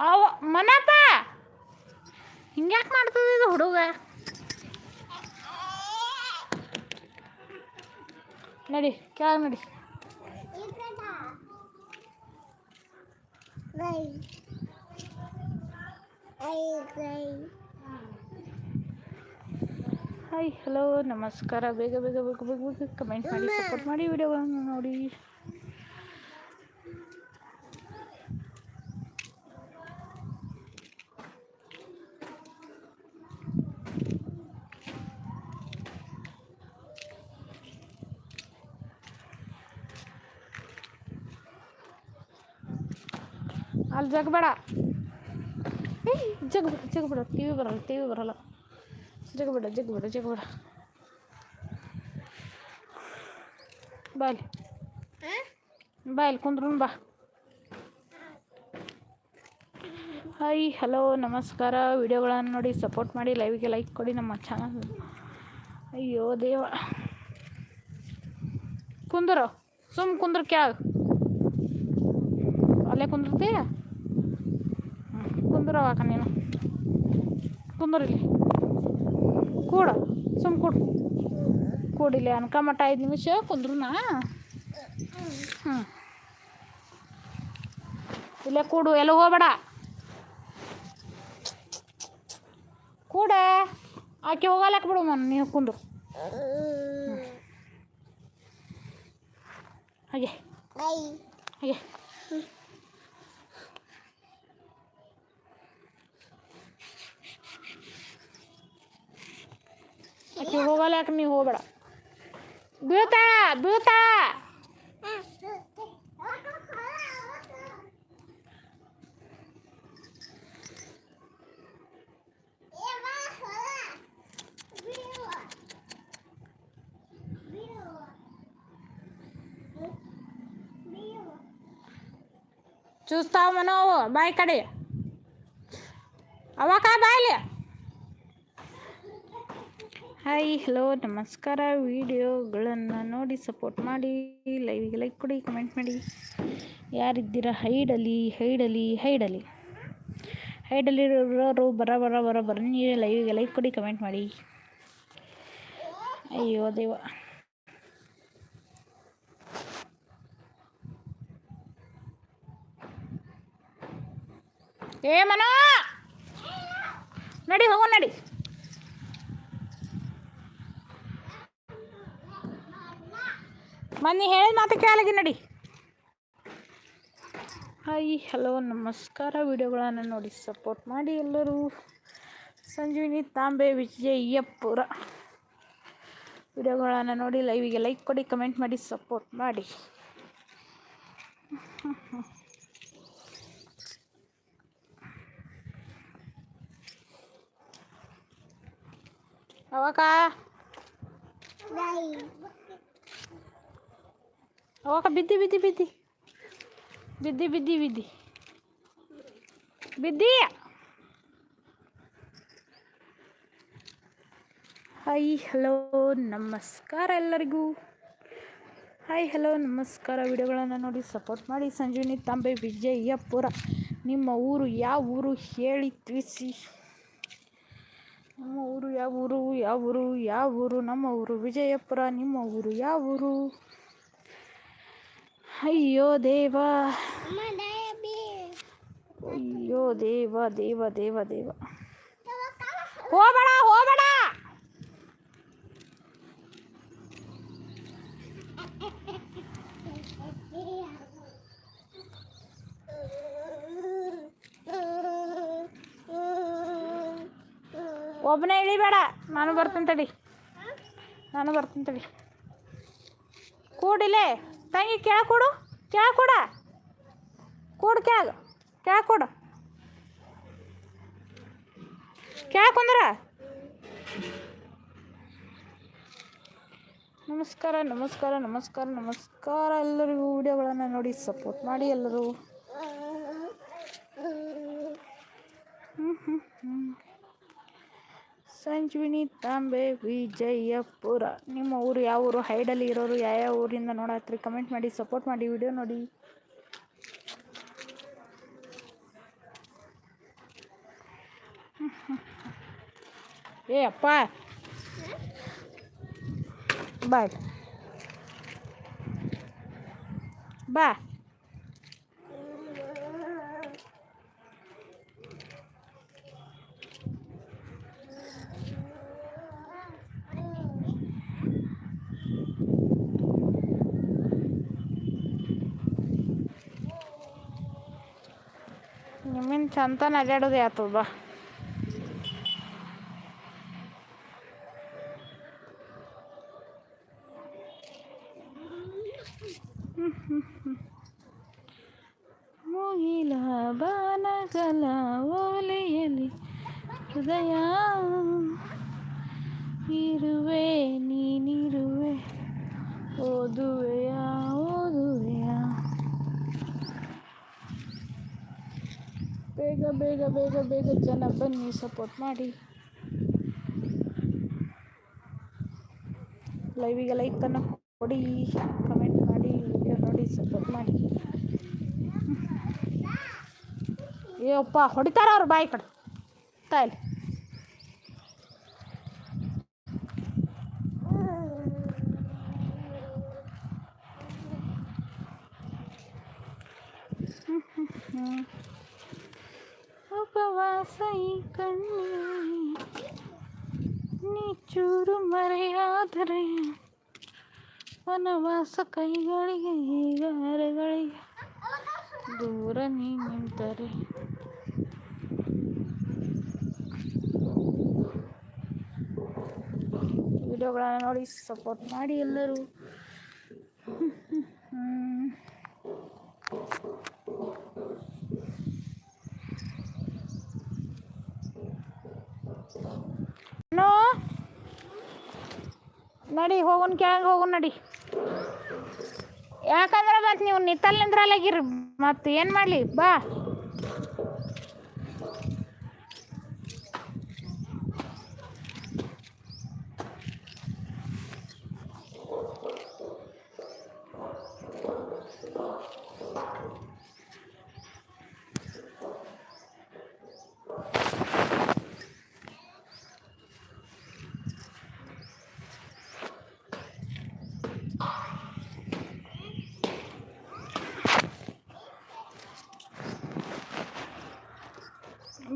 ಅವ ಮನಪ್ಪ ಹಿಂಗ್ಯಾಕೆ ಮಾಡ್ತದೆ ಇದು ಹುಡುಗ ನಡಿ ಕೆಳಗೆ ನಡಿ ಹಾಯ್ ಹಲೋ ನಮಸ್ಕಾರ ಬೇಗ ಬೇಗ ಬೇಗ ಬೇಗ ಬೇಗ ಕಮೆಂಟ್ ಮಾಡಿ ಸಪೋರ್ಟ್ ಮಾಡಿ ವಿಡಿಯೋಗಳನ್ನು ನೋಡಿ ಜಗಬೇಡ ಜಗಬೇಡ ಜಗಬೇಡ ಟಿ ವಿ ಬರಲ್ಲ ಟಿ ವಿ ಬರಲ್ಲ ಜಗಬೇಡ ಜಗಬೇಡ ಜಗಬೇಡ ಬಾಯ್ ಬಾಯ್ ಕುಂದ್ರು ಬಾ. ಹಾಯ್ ಹಲೋ ನಮಸ್ಕಾರ. ವಿಡಿಯೋಗಳನ್ನು ನೋಡಿ ಸಪೋರ್ಟ್ ಮಾಡಿ ಲೈವ್ಗೆ ಲೈಕ್ ಕೊಡಿ ನಮ್ಮ ಚಾನಲ್ ಅಯ್ಯೋ, ದೇವ. ಕುಂದರು, ಸುಮ್ ಕುಂದ್ರ ಕ್ಯಾಗ ಅಲ್ಲೇ ಕುಂದಿರ್ತೀಯ ಕುಂದ್ರವಾಕ ನೀನು. ಕುಂದ್ರಿಲ್ಲಿ ಕೂಡ ಸುಮ್ ಕೂಡು. ಕೂಡಿಲ್ಲ ಅನ್ಕ ಮಟ್ಟ ಐದು ನಿಮಿಷ ಕುಂದ್ರನಾ? ಹ್ಞೂ ಇಲ್ಲೇ ಕೂಡು ಎಲ್ಲ ಹೋಗ್ಬೇಡ? ಕೂಡ. ಆಕೆ ಹೋಗಲ್ಲಕ್ಕೆ ಬಿಡು ಮನ್ ನೀವು ಕುಂದ್ರು. ಹಾಗೆ. ಹಾಗೆ. ಆಕೆ ಹೋಗಲ್ಲ ಯಾಕೆ ನೀವು ಹೋಗ್ಬೇಡ ಬೀಳ್ತಾ ಬೀಳ್ತಾ చూస్తావు మనోవు బాయ్ కడి ಅವಕ ಬಾಯ್ಲಿ ಹಾಯ್, ಹಲೋ, ನಮಸ್ಕಾರ. ವಿಡಿಯೋಗಳನ್ನು ನೋಡಿ ಸಪೋರ್ಟ್ ಮಾಡಿ ಲೈವಿಗೆ ಲೈಕ್ ಕೊಡಿ ಕಮೆಂಟ್ ಮಾಡಿ. ಯಾರಿದ್ದೀರಾ? ಹೈಡಲಿ ಹೈಡಲಿ ಹೈಡಲಿ. ಹೈಡಲಿರೋರು ಬರ ಬರ ಬರ ಬನ್ನಿ ಲೈವಿಗೆ ಲೈಕ್ ಕೊಡಿ ಕಮೆಂಟ್ ಮಾಡಿ. ಅಯ್ಯೋ ದೇವ. ಏ ಮನೋ! ನಡಿ, ಹೋಗೋ, ನಡಿ. ಮನ್ನಿ ಹೇಳಿದ ಮಾತು ಕೇಳಗಿ ನಡಿ. ಹಾಯ್, ಹಲೋ, ನಮಸ್ಕಾರ. ವಿಡಿಯೋಗಳನ್ನು ನೋಡಿ ಸಪೋರ್ಟ್ ಮಾಡಿ ಎಲ್ಲರೂ. ಸಂಜೀವಿನಿ, ತಾಂಬೆ ವಿಜಯಪುರ ವಿಡಿಯೋಗಳನ್ನು ನೋಡಿ ಲೈವಿಗೆ ಲೈಕ್ ಕೊಡಿ ಕಮೆಂಟ್ ಮಾಡಿ ಸಪೋರ್ಟ್ ಮಾಡಿ. ಅವಕ ಅವಕ ಬಿದ್ದಿ ಬಿದ್ದಿ ಬಿದ್ದಿ. ಬಿದ್ದಿ ಬಿದ್ದಿ ಬಿದ್ದಿ. ಬಿದ್ದಿ. ಹಾಯ್ ಹಲೋ ನಮಸ್ಕಾರ ಎಲ್ಲರಿಗೂ. ಹಾಯ್ ಹಲೋ ನಮಸ್ಕಾರ. ವಿಡಿಯೋಗಳನ್ನು ನೋಡಿ ಸಪೋರ್ಟ್ ಮಾಡಿ. ಸಂಜೀವಿನಿ ತಂಬೆ, ವಿಜಯಪುರ. ನಿಮ್ಮ ಊರು ಯಾವ ಊರು ಹೇಳಿ ತಿಳಿಸಿ. ನಮ್ಮ ಊರು ಯಾವ ಊರು ಯಾವ ಊರು ಯಾವ ಊರು? ನಮ್ಮ ಊರು ವಿಜಯಪುರ. ನಿಮ್ಮ ಊರು ಯಾವ ಊರು? ಅಯ್ಯೋ ದೇವ. ಅಯ್ಯೋ ದೇವ ದೇವ ದೇವ ದೇವ. ಹೋಗಬೇಡ ಹೋಗಬೇಡ. ಒಬ್ಬನೇ ಇಳಿಬೇಡ. ನಾನು ಬರ್ತೀನಿ ತಡಿ. ನಾನು ಬರ್ತೀನಿ ತಡಿ. ಕೂಡಿಲೆ. ತಂಗಿ ಕೇಳ ಕೊಡು. ಕೆಳ ಕೊಡ. ಕೊಡು ಕ್ಯಾಗ ಕೆಳ ಕೊಡು. ಕೆಳ ಕುಂದ್ರ. ನಮಸ್ಕಾರ ನಮಸ್ಕಾರ ನಮಸ್ಕಾರ ನಮಸ್ಕಾರ. ಎಲ್ಲರಿಗೂ ವಿಡಿಯೋಗಳನ್ನು ನೋಡಿ ಸಪೋರ್ಟ್ ಮಾಡಿ ಎಲ್ಲರೂ. ಸಂಜೀವಿನಿ ತಾಂಬೆ, ವಿಜಯಪುರ. ನಿಮ್ಮ ಊರು, ಯಾವ ಊರು ಹೈಡಲ್ಲಿ ಇರೋರು ಯಾವ್ಯಾವ ಊರಿಂದ ನೋಡತ್ರಿ ಕಮೆಂಟ್ ಮಾಡಿ ಸಪೋರ್ಟ್ ಮಾಡಿ ವಿಡಿಯೋ ನೋಡಿ. ಏ, ಅಪ್ಪ. ಬಾಯ್ ಬಾ. ಚಂತನ ಅಡ್ಡಾಡೋದೇ ಆತದ ಬಾ. ಮುಗಿಲ ಬಾನಗಲ ಓಲೆಯಲಿ ಹೃದಯ. ಇರುವೆ ನೀನಿರುವೆ ಓದುವೆಯ ಬೇಗ ಬೇಗ ಬೇಗ ಬೇಗ ಜನ ಬನ್ನಿ ಸಪೋರ್ಟ್ ಮಾಡಿ. ಲೈವಿಗೆ ಲೈಕನ್ನು ಕೊಡಿ ಕಮೆಂಟ್ ಮಾಡಿ ವಿಡಿಯೋ ನೋಡಿ ಸಪೋರ್ಟ್ ಮಾಡಿ. ಏ ಅಪ್ಪ, ಹೊಡಿತಾರ ಅವ್ರು ಬಾಯಿ ಕಡೆ? ತಾಯಿಲ್ ಈ ಕಣ್ಣಿ, ನೀ ಚೂರು ಮರೆಯಾದರೆ ವನವಾಸ ಕೈಗಳಿಗೆ ಹೀಗಾರಗಳಿಗೆ ದೂರ ನೀ ನಿಂತರೆ. ವಿಡಿಯೋಗಳನ್ನ ನೋಡಿ ಸಪೋರ್ಟ್ ಮಾಡಿ ಎಲ್ಲರೂ. ನೋ ನಡಿ, ಹೋಗೋನ್ ಕೆಳಗೆ ಹೋಗೋನ್ ನಡಿ. ಯಾಕಂದ್ರೆ ಮತ್ತೆ ನೀವು ನಿತ್ತಲ್ ನಿಂದ್ರಲ್ಲಾಗಿರಿ ಮತ್ತೆ ಏನು ಮಾಡಲಿ? ಬಾ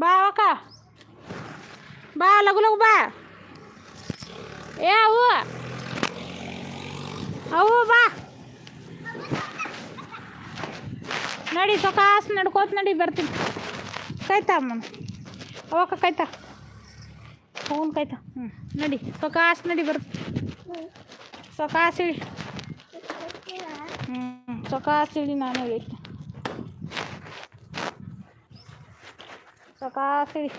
ಬಾ ಅಕ್ಕ ಬಾ, ಲಗು ಲಗು ಬಾ. ಏ, ಅವು. ಅವು, ಬಾ. ನಡಿ ಸೊಕಾಸ್ ನಡ್ಕೋತ ನಡಿ, ಬರ್ತೀನಿ. ಕೈತಾ ಅಮ್ಮನ? ಅವಕ್ಕ ಕೈತಾ? ಫೋನ್ ಕಾಯ್ತಾ ಹ್ಞೂ ನಡಿ ಸೊಕಾಸ್ ನಡಿ ಬರ್ತೀನಿ ಸೊಕಾಸ್ ಇಳಿ ಹ್ಞೂ ಸೊಕಾಸ್ ಇಳಿ ನಾನು ಇಳಿ ಸೊಕಾಸ್ ಇಳಿ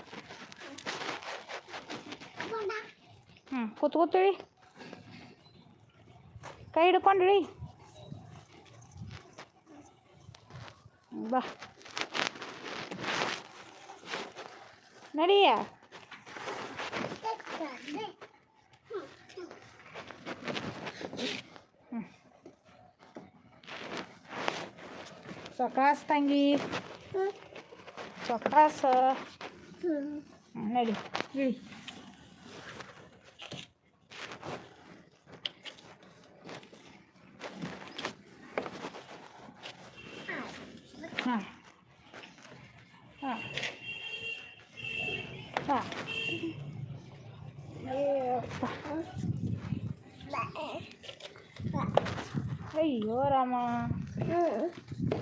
ಹ್ಞೂ ಕೂತ್ಕೋತೀವಿ ಕೈ ಹಿಡ್ಕೊಂಡಿಡಿ ಬಾ ನಡಿಯ ಸೊಕಾಸ್ ತಂಗಿ ಸೊಕಾಸ ಹ್ಮ್, ನಡಿ ಇಳಿ ಹಾಂ ಹಾಂ ಹಾಂ ಅಯ್ಯೋ ರಾಮ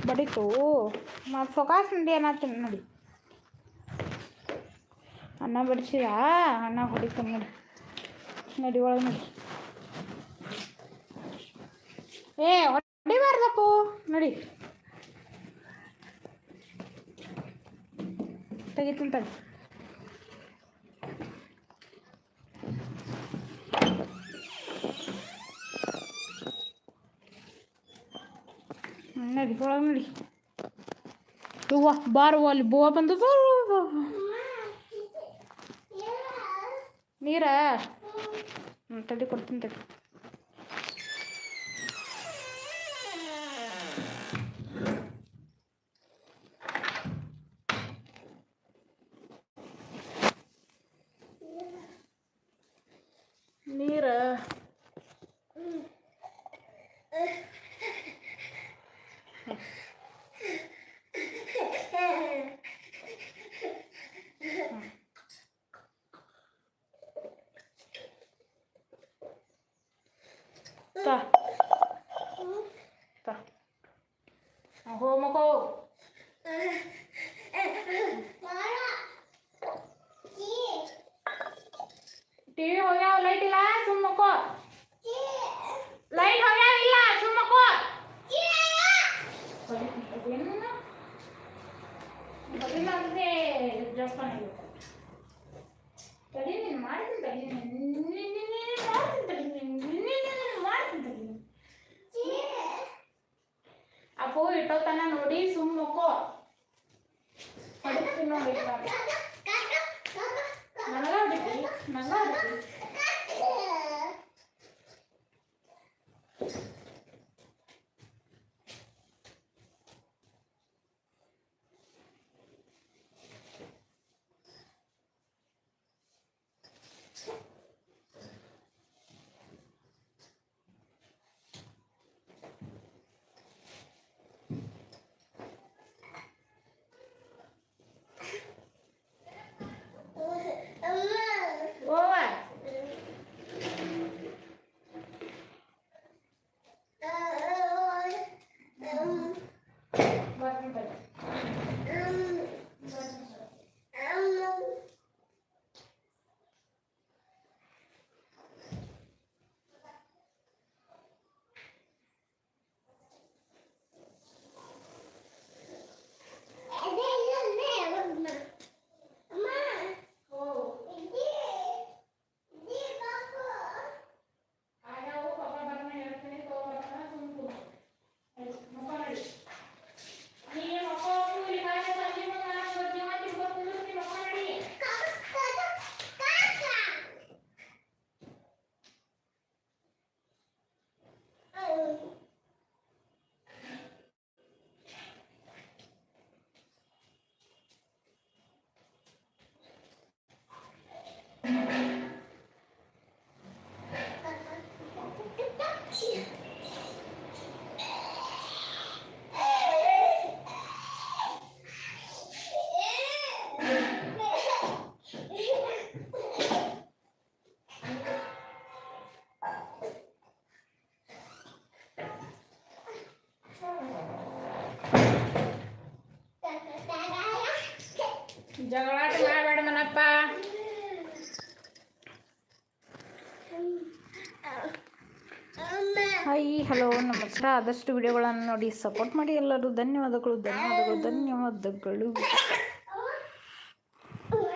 ಬಡಿತು ಮತ್ತು ಸೊಕಾಸ್ ನಡಿ ಅನ್ನತ್ತೀನಿ ನೋಡಿ ಅನ್ನ ಬಡಿಸಿದ ಅನ್ನ ಹೊಡಿತು ನೋಡಿ. ನಡಿ ಒಳಗೆ ನಡಿ. ಏ ಹೊಡಿಬಾರ್ದಪ್ಪು. ನಡಿ. ತೆಗಿತೀನಿ ತಡಿ ಹ್ಮ್, ನಡಿ ಒಳಗೆ ನಡಿ. ಹೂವ ಬಾರುವ ಅಲ್ಲಿ ಬೋವ ಬಂದು ನೀರ. ಹ್ಞೂ ತಡಿ ಕೊಡ್ತೀನಿ ತಡಿ ತಾ ತಾ ಹೋ ಮಗೋ ಟಿವಿ ಹೋಗ್ಯಾವ ಲೈಟ್ ಇಲ್ಲ ಸುಮ್ಮ ಮಕ್ಕೋ ಲೈಟ್ ಹೋಗ್ಯಾವ ಇಲ್ಲ ಸುಮ್ಮ ಮಕ್ಕೋ ಬರಲಿಲ್ಲ ಅಂದ್ರೆ ಜೋಪಾನ ಇರ್ಬೇಕು. ತಡಿ ನೀನು ಮಾಡ್ತೀನಿ ತಡಿ ನೀನು ಅಪ್ಪು ಇಟ್ಟೋತನ ನೋಡಿ ಸುಮ್ಮ ಮಕ್ಕೋ ಹೊಡಿತೀನಿ ನೋಡಿ ನನಗ ಹೊಡಿತಿ ನನಗ ಹಲೋ ನಮಸ್ಕಾರ. ಆದಷ್ಟು ವಿಡಿಯೋಗಳನ್ನು ನೋಡಿ ಸಪೋರ್ಟ್ ಮಾಡಿ ಎಲ್ಲರೂ. ಧನ್ಯವಾದಗಳು ಧನ್ಯವಾದಗಳು ಧನ್ಯವಾದಗಳು.